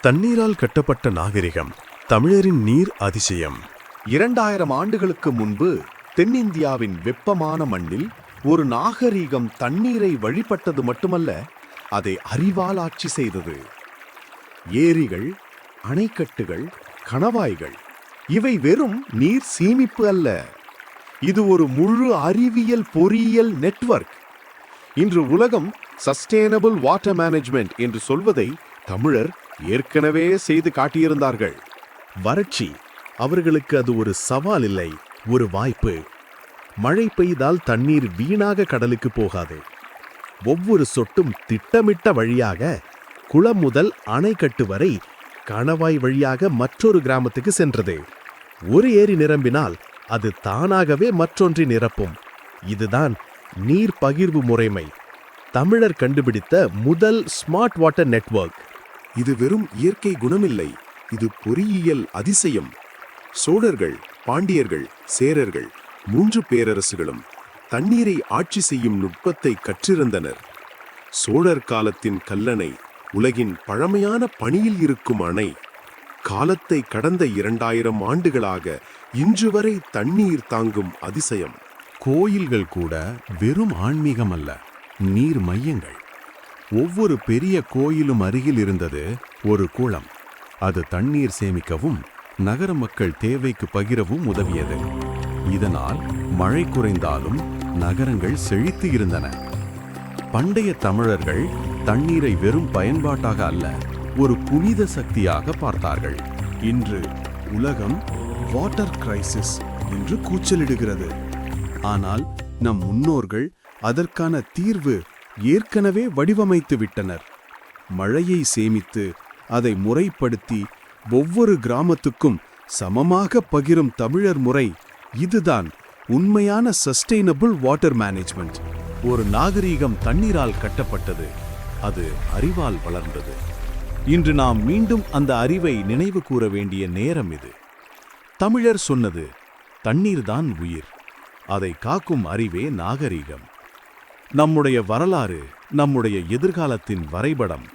தண்ணீரால் கட்டப்பட்ட நாகரிகம் தமிழரின் நீர் அதிசயம். இரண்டாயிரம் ஆண்டுகளுக்கு முன்பு தென்னிந்தியாவின் வெப்பமான மண்ணில் ஒரு நாகரீகம் தண்ணீரை வழிபட்டது மட்டுமல்ல அதை அறிவால் ஆட்சி செய்தது. ஏரிகள் அணைக்கட்டுகள் கணவாய்கள் இவை வெறும் நீர் சேமிப்பு அல்ல. இது ஒரு முழு அறிவியல் பொறியியல் நெட்வொர்க். இன்று உலகம் சஸ்டெயினபிள் வாட்டர் மேனேஜ்மெண்ட் என்று சொல்வதை தமிழர் ஏற்கனவே செய்து காட்டியிருந்தார்கள். வறட்சி அவர்களுக்கு அது ஒரு சவால் இல்லை ஒரு வாய்ப்பு. மழை பெய்தால் தண்ணீர் வீணாக கடலுக்கு போகாது. ஒவ்வொரு சொட்டும் திட்டமிட்ட வழியாக குளம் முதல் அணைக்கட்டு வரை கணவாய் வழியாக மற்றொரு கிராமத்துக்கு சென்றது. ஒரு ஏரி நிரம்பினால் அது தானாகவே மற்றொன்றை நிரப்பும். இதுதான் நீர் பகிர்வு முறைமை. தமிழர் கண்டுபிடித்த முதல் ஸ்மார்ட் வாட்டர் நெட்வொர்க். இது வெறும் இயற்கை குணமில்லை. இது பொறியியல் அதிசயம். சோழர்கள் பாண்டியர்கள் சேரர்கள் மூன்று பேரரசுகளும் தண்ணீரை ஆட்சி செய்யும் நுட்பத்தை கற்றிருந்தனர். சோழர் காலத்தின் கல்லணை உலகின் பழமையான பணியில் இருக்கும் அணை. காலத்தை கடந்த இரண்டாயிரம் ஆண்டுகளாக இன்று வரை தண்ணீர் தாங்கும் அதிசயம். கோயில்கள் கூட வெறும் ஆன்மீகம் அல்ல நீர் மையங்கள். ஒவ்வொரு பெரிய கோயிலும் அருகில் இருந்தது ஒரு குளம். அது தண்ணீர் சேமிக்கவும் நகர மக்கள் தேவைக்கு பகிரவும் உதவியது. இதனால் மழை குறைந்தாலும் நகரங்கள் செழித்து இருந்தன. பண்டைய தமிழர்கள் தண்ணீரை வெறும் பயன்பாட்டாக அல்ல ஒரு புனித சக்தியாக பார்த்தார்கள். இன்று உலகம் வாட்டர் கிரைசிஸ் என்று கூச்சலிடுகிறது. ஆனால் நம் முன்னோர்கள் அதற்கான தீர்வு ஏற்கனவே வடிவமைத்து விட்டனர். மழையை சேமித்து அதை முறைப்படுத்தி ஒவ்வொரு கிராமத்துக்கும் சமமாக பகிரும் தமிழர் முறை இதுதான் உண்மையான சஸ்டெயினபிள் வாட்டர் மேனேஜ்மெண்ட். ஒரு நாகரீகம் தண்ணீரால் கட்டப்பட்டது. அது அறிவால் வளர்ந்தது. இன்று நாம் மீண்டும் அந்த அறிவை நினைவு கூற வேண்டிய நேரம் இது. தமிழர் சொன்னது தண்ணீர்தான் உயிர். அதை காக்கும் அறிவே நாகரீகம். நம்முடைய வரலாறு நம்முடைய எதிர்காலத்தின் வரைபடம்.